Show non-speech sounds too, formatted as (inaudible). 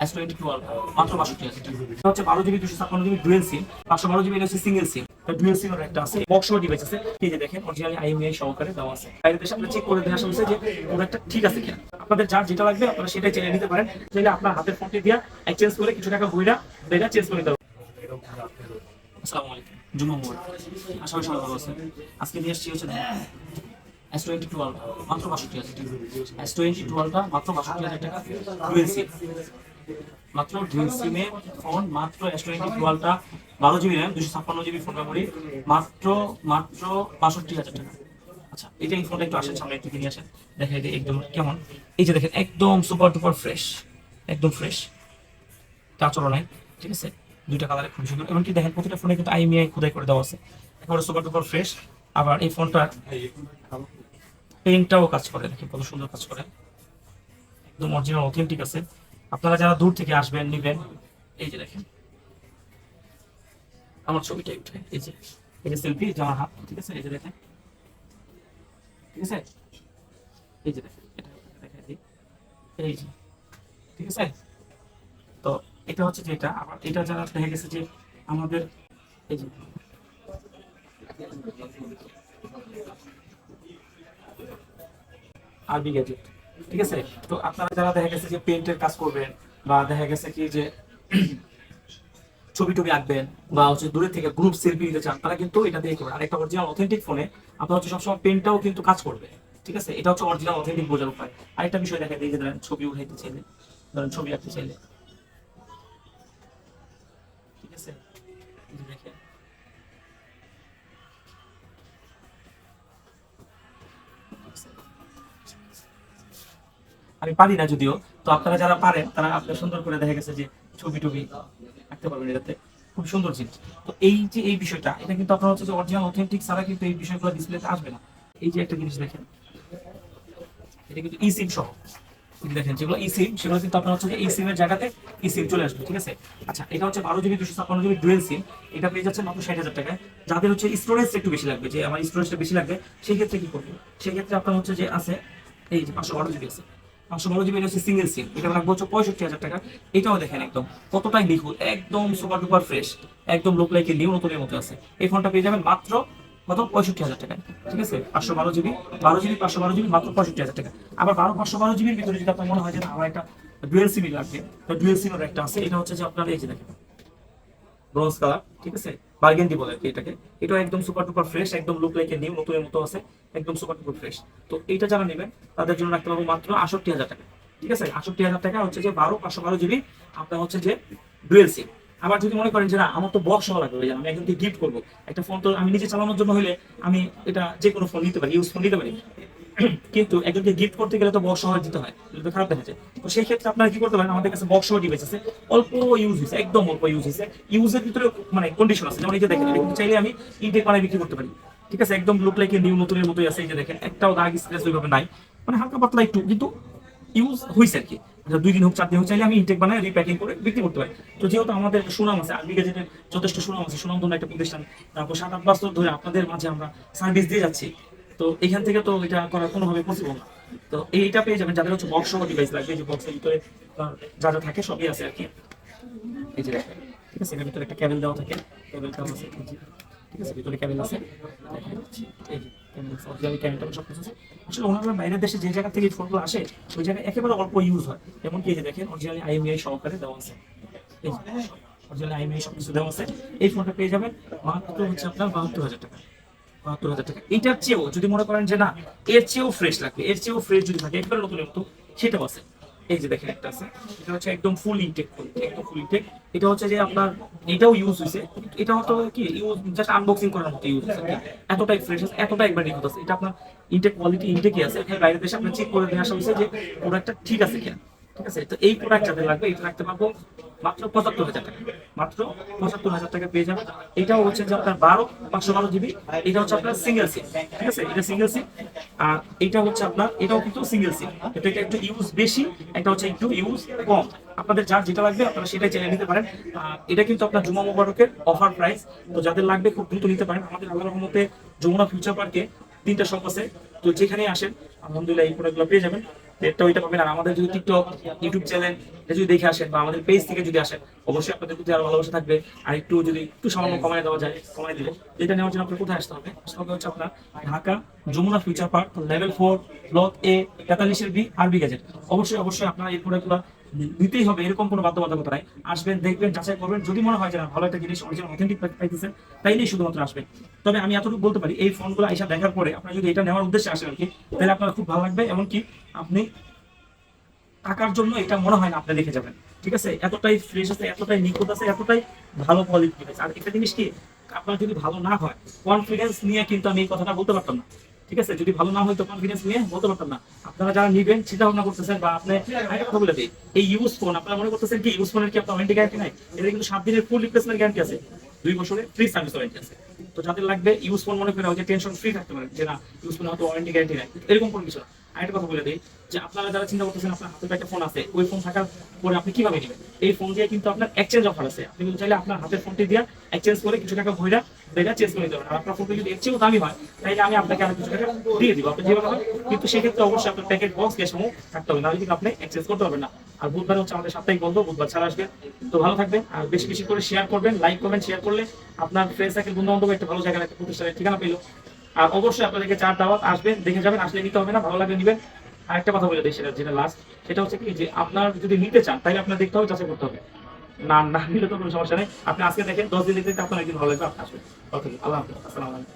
S twenty twelve মাত্র বাষট্টি টাকা এটা হচ্ছে বারো জিবি দুশো ছাপ্পান্ন জিবি ডুয়েল সিম পাঁচশো বারো জিবি এটা হচ্ছে সিঙ্গেল সিম ডুয়েল সিমের একটা আছে। বক্স ডিভাইস আছে। এই যে দেখেন অরিজিনালি আইএমআই সহকারে দেওয়া আছে। বাইরে দেশে আপনারা চেক করে দেখে হয়েছে যে প্রোডাক্টটা ঠিক আছে কিনা। আপনাদের যার যেটা লাগবে, আপনারা সেটাই চেনে নিতে পারেন। চাইলে আপনার হাতের ফোনটি দিয়ে এক্সচেঞ্জ করে কিছু টাকা বইরা বেরা চেঞ্জ করে পারবেন আসসালামু আলাইকুম। জুম্মা মোবাইল আশা করি সবাই ভালো আছেন। আজকে নিয়ে এসেছি হচ্ছে এস টোয়েন্টি টুয়েলভ মাত্র বাষট্টি হাজার এস টোয়েন্টি টুয়েলভটা মাত্র বাষট্টি হাজার টাকা। ডুয়েল মাত্র ডুয়েল সিমে ফোন, মাত্র এস টোয়েন্টি টুয়েলভটা বারো জিবি র্যাম দুশো ছাপ্পান্ন জিবি ফোন মেমোরি মাত্র মাত্র বাষট্টি হাজার টাকা। আচ্ছা এটা এই ফোনটা একটু আসেন, সামনে একটু নিয়ে আসেন দেখেন এটা একদম কেমন। এই যে দেখেন, একদম সুপার টুপার ফ্রেশ একদম ফ্রেশ টাচরও নাই, ঠিক আছে? দুইটা কালারে খুব সুন্দর। এমনকি দেখেন, প্রতিটা ফোনে কিন্তু আইএমআই খোদাই করে দেওয়া আছে। একেবারে সুপার টুপার ফ্রেশ আবার এই ফোনটা পেইন্টটাও কাজ করে, দেখেন কত সুন্দর কাজ করে। একদম অরিজিনাল অথেন্টিক আছে। আপনারা যারা দূর থেকে আসবেন, নিবেন, এই যে দেখেন। আমার ছবিটা উঠে এই যে এই যে সেলফি যে আমার হাত, ঠিক আছে? এই যে দেখেন। ঠিক আছে? এই যে দেখেন, এটা এই যে, ঠিক আছে? তো এটা হচ্ছে যেটা আবার এটা যারা দেখা গেছে যে আমাদের, এই যে, আরবি গ্যাজেট ঠিক আছে? তো আপনারা যারা দেখা গেছে যে পেন্টের কাজ করবেন বা দেখা গেছে কি যে (clears throat) ছবি টবি আঁকবেন বা হচ্ছে দূরে থেকে গ্রুপ সেলফি নিতে চান, তারা কিন্তু এটা দিয়ে করবেন আর একটা অরিজিনাল অথেন্টিক ফোনে আপনার হচ্ছে সবসময় পেনটাও কিন্তু কাজ করবে। ঠিক আছে? এটা হচ্ছে অরিজিনাল অথেন্টিক বোঝার উপায়। আরেকটা বিষয় দেখা দিয়ে যে ছবি উঠাইতে চাইলে, ধরেন ছবি আঁকতে চাইলে। আমি পারি না যদিও, তো আপনারা যারা পারেন, তারা আপনার সুন্দর করে দেখা গেছে যে ছবি টবি আঁকতে পারবেন এটাতে। খুব সুন্দর জিনিস। তো এই যে এই বিষয়টা, এটা কিন্তু আপনার হচ্ছে যে অরিজিনাল অথেন্টিক ছাড়া কিন্তু এই বিষয়গুলো ডিসপ্লেতে আসবে না। এই যে একটা জিনিস দেখেন, এটা কিন্তু ই সিম সহ দেখেন, যেগুলো ই সিম সেগুলো কিন্তু আপনার হচ্ছে যে এই সিমের জায়গাতে ই সিম চলে আসবে, ঠিক আছে? আচ্ছা এটা হচ্ছে বারো জিবি দুশো ছাপ্পান্ন জিবি ডুয়েল সিম এটা পেয়ে যাচ্ছে মাত্র ষাট হাজার টাকায় যাদের হচ্ছে স্টোরেজ একটু বেশি লাগবে, যে আমার স্টোরেজটা বেশি লাগবে, সেই ক্ষেত্রে কি করব? সেই ক্ষেত্রে আপনার হচ্ছে যে আছে, এই যে পাঁচশো বারো জিবি আছে। পঁয়ষট্টি হাজার টাকা। ঠিক আছে? পাঁচশো বারো জিবি বারো জিবি পাঁচশো বারো জিবি মাত্র পঁয়ষট্টি হাজার টাকা। আবার বারো, পাঁচশো বারো জিবির ভিতরে যদি আপনার মনে হয় যে আমার একটা ডুয়েল সিমি লাগবে, তো ডুয়েল সিমের একটা আছে, এটা হচ্ছে যে আপনার এই যে দেখেন ব্রোঞ্জ কালার ঠিক আছে? বার্গেন্ডি বলে এটাকে। এটা একদম সুপার টুপার ফ্রেশ একদম লুক লাইক নিউ নতুনের মতো আছে, একদম সুপার টুপার ফ্রেশ তো এইটা যারা নেবেন, তাদের জন্য রাখতে পারব মাত্র আষট্টি হাজার টাকা, ঠিক আছে? আষট্টি হাজার টাকা হচ্ছে যে বারো, পাঁচশো বারো জিবি আপনার হচ্ছে যে ডুয়েল সিম আবার যদি মনে করেন যে না, আমার তো বক্স হওয়া লাগবে আমি একজনকে গিফট করব। একটা ফোন তো আমি নিজে চালানোর জন্য হলে আমি এটা যে কোনো ফোন নিতে পারি ইউজ ফোন নিতে পারি। কিন্তু একজনকে গিফট করতে গেলে তো বক্স সহ দিতে হয় তো খারাপ দেখা যায় তো সেই ক্ষেত্রে আপনারা কি করতে পারেন? আমাদের কাছে বক্স সহ ডিভাইস আছে অল্প ইউজ হয়েছে একদম অল্প ইউজ হয়েছে। ইউজের ভিতরে মানে কন্ডিশন আছে যেমন এই যে দেখেন এটা চাইলে আমি ইনটেক বানায় বিক্রি করতে পারি। ঠিক আছে? একদম লুক লাইক নিউ নতুনের মতোই আছে এই যে দেখেন একটাও দাগ স্ক্র্যাচ ওইভাবে নাই। মানে হালকা পাতলা একটু কিন্তু ইউজ হয়েছে আর কি আচ্ছা, দুই দিন হোক চার দিন হোক চাইলে আমি ইনটেক বানায় রিপ্যাকিং করে বিক্রি করতে পারি। তো যেহেতু আমাদের সুনাম আছে আরবি গেজেটের যথেষ্ট সুনাম আছে সুনামধন্য একটা প্রতিষ্ঠান তারপর সাত আট বছর ধরে আপনাদের মাঝে আমরা সার্ভিস দিয়ে যাচ্ছি। তো এখান থেকে তো এটা করা কোনোভাবে পসিবল না। তো এইটা পেয়ে যাবেন যাদের হচ্ছে বক্স ডিভাইস লাগবে যে বক্সের ভিতরে যা যা থাকে সবই আছে আর কি। এই যে ঠিক আছে এর ভিতরে একটা ক্যাবেল দেওয়া থাকে। ক্যাবেলটাও আছে ঠিক আছে ভিতরে ক্যাবেল আছে। এই যে অরিজিনাল ক্যাবেলটা সব কিছু আছে। আসলে ওনারা বাইরের দেশে যে জায়গা থেকে ফোনগুলো আসে ওই জায়গায় একেবারে অল্প ইউজ হয়। এমনকি এই যে দেখেন অরিজিনালি আইএমআই সহকারে দেওয়া আছে। অরিজিনাল আইএমআই সব কিছু দেওয়া আছে। এই ফোনটা পেয়ে যাবেন মাত্র হচ্ছে আপনার বাহাত্তর হাজার টাকা। বাহাত্তর হাজার টাকা। চেয়েও, যদি মনে করেন যে না, এর চেয়েও ফ্রেশ লাগবে, এর চেয়েও ফ্রেশ যদি থাকে, একবার মতো, সেটাও আছে। এই যে দেখেন একটা আছে, এটা হচ্ছে একদম ফুল ইনটেক একদম ফুল ইনটেক এটা হচ্ছে যে আপনার, এটাও ইউজ হয়েছে এটাও তো কি ইউজ জাস্ট আনবক্সিং করার মতো ইউজ হয়েছে এতটাই ফ্রেশ আছে, এতটাই একবার নিখুঁত আছে। এটা আপনার ইনটেক কোয়ালিটি ইনটেকই আছে। এখানে বাইরের দেশে আপনার চেক করে দিয়ে আসা হয়েছে যে প্রোডাক্টটা ঠিক আছে কিনা। ঠিক আছে? তো এই প্রোডাক্ট যাদের লাগবে এটা রাখতে পারব মাত্র পঁচাত্তর হাজার টাকা। মাত্র পঁচাত্তর হাজার টাকা পেয়ে যাবেন। এটাও হচ্ছে যে আপনার বারো, পাঁচশো বারো জিবি এটা হচ্ছে আপনার সিঙ্গেল সিম ঠিক আছে? এটা সিঙ্গেল সিম আর এটা হচ্ছে আপনার, এটাও কিন্তু সিঙ্গেল সিম এটা এটা একটু ইউজ বেশি একটা হচ্ছে একটু ইউজ কম। আপনাদের যার যেটা লাগবে, আপনারা সেটাই জেনে নিতে পারেন। এটা কিন্তু আপনার জুমা মোবারকের অফার প্রাইস তো যাদের লাগবে, খুব দ্রুত নিতে পারেন। আমাদের আল্লাহর রহমতে যমুনা ফিউচার পার্কে তিনটা শপ আছে। তো যেখানে আসেন, আলহামদুলিল্লাহ এই প্রোডাক্টগুলো পেয়ে যাবেন। আর আমাদের যদি টিকটক ইউটিউব চ্যানেল যদি দেখে আসেন বা আমাদের পেজ থেকে যদি আসেন, অবশ্যই আপনাদের প্রতি আরও ভালোবাসা থাকবে। আর একটু যদি একটু সামান্য কমায় দেওয়া যায়, কমায় দিলে যেটা নেওয়ার জন্য আপনার কোথায় আসতে হবে? আসতে হবে হচ্ছে আপনার Dhaka Jamuna future park level four block A তেতাল্লিশের B R B gazette অবশ্যই অবশ্যই আপনার এই প্রোডাক্টগুলো নিতেই হবে, এরকম কোনো বাধ্যবাধকতা নাই। আসবেন, দেখবেন, যাচাই করবেন। যদি মনে হয় যে ভালো একটা জিনিস অরিজিনাল অথেন্টিক পাইতেছেন, তাইলেই শুধুমাত্র আসবেন। তবে আমি এতটুকু বলতে পারি, এই ফোনগুলো এসে দেখার পরে আপনার যদি এটা নেওয়ার উদ্দেশ্যে আসেন আর কি তাহলে আপনার খুব ভালো লাগবে। এমনকি আপনি টাকার জন্য এটা মনে হয় না, আপনি দেখে যাবেন। ঠিক আছে? এতটাই ফ্রেশ আছে, এতটাই নিখুঁত আছে, এতটাই ভালো কোয়ালিটি আছে। আর একটা জিনিস কি, আপনার যদি ভালো না হয় কনফিডেন্স নিয়ে কিন্তু আমি এই কথাটা বলতে পারতাম না। ঠিক আছে? যদি ভালো না হয় তো কনফিডেন্স নিয়ে বলতে পারতাম না। আপনারা যারা নিবেন চিন্তা ভাবনা করতেছেন বা আপনি একটা কথা বলে দিই, এই ইউজ ফোন আপনারা মনে করতেছেন কি ইউজ ফোনের কি আপনার ওয়ারেন্টি গ্যারান্টি নাই? এটা কিন্তু সাত দিনের ফুল রিপ্লেসমেন্ট গ্যারান্টি আছে। দুই বছরের ফ্রি সার্ভিস ওয়ারেন্টি আছে। তো যাদের লাগবে ইউজ ফোন মনে করেন যে টেনশন ফ্রি থাকতে পারেন যে না ইউজ ফোনে হয়তো ওয়ারেন্টি গ্যারান্টি নাই। এরকম কোনো কিছু না। আরেকটা কথা বলে দিই, যে আপনারা যারা চিন্তা করতেছেন আপনার হাতে একটা ফোন আছে, ওই ফোন থাকার পরে আপনি কীভাবে নেবেন? এই ফোন দিয়ে কিন্তু আপনার এক্সচেঞ্জ অফার আছে। আপনি কিন্তু চাইলে আপনার হাতের ফোনটি দিয়ে এক্সচেঞ্জ করে কিছু টাকা ভইরা আর আপনার যদি বুধবার হচ্ছে আমাদের সাপ্তাহিক বন্ধ, বুধবার ছাড়া আসবেন তো ভালো থাকবেন, আর বেশি বেশি করে শেয়ার করবেন লাইক করবেন শেয়ার করলে আপনার ফ্রেন্ড সার্কেল বন্ধু বান্ধব একটা ভালো জায়গায় একটা প্রতিষ্ঠানের ঠিকানা পেল। আর অবশ্যই আপনাদেরকে চার দাওয়াত আসবেন দেখে যাবেন, আসলে নিতে হবে না, ভালো লাগলে নিবেন। আর একটা কথা বলে দিই সেটা, যেটা লাস্ট সেটা হচ্ছে কি, যে আপনার যদি নিতে চান, তাহলে আপনার দেখতে হবে, যাচাই করতে হবে। না না, নিলে তো কোনো সমস্যা নেই। আপনি আজকে দেখেন, দশ দিন দেখতে আপনার একদিন ভালো লাগবে, আপনি আসবেন। ওকে, আল্লাহ হাফিজ। আসসালামু আলাইকুম।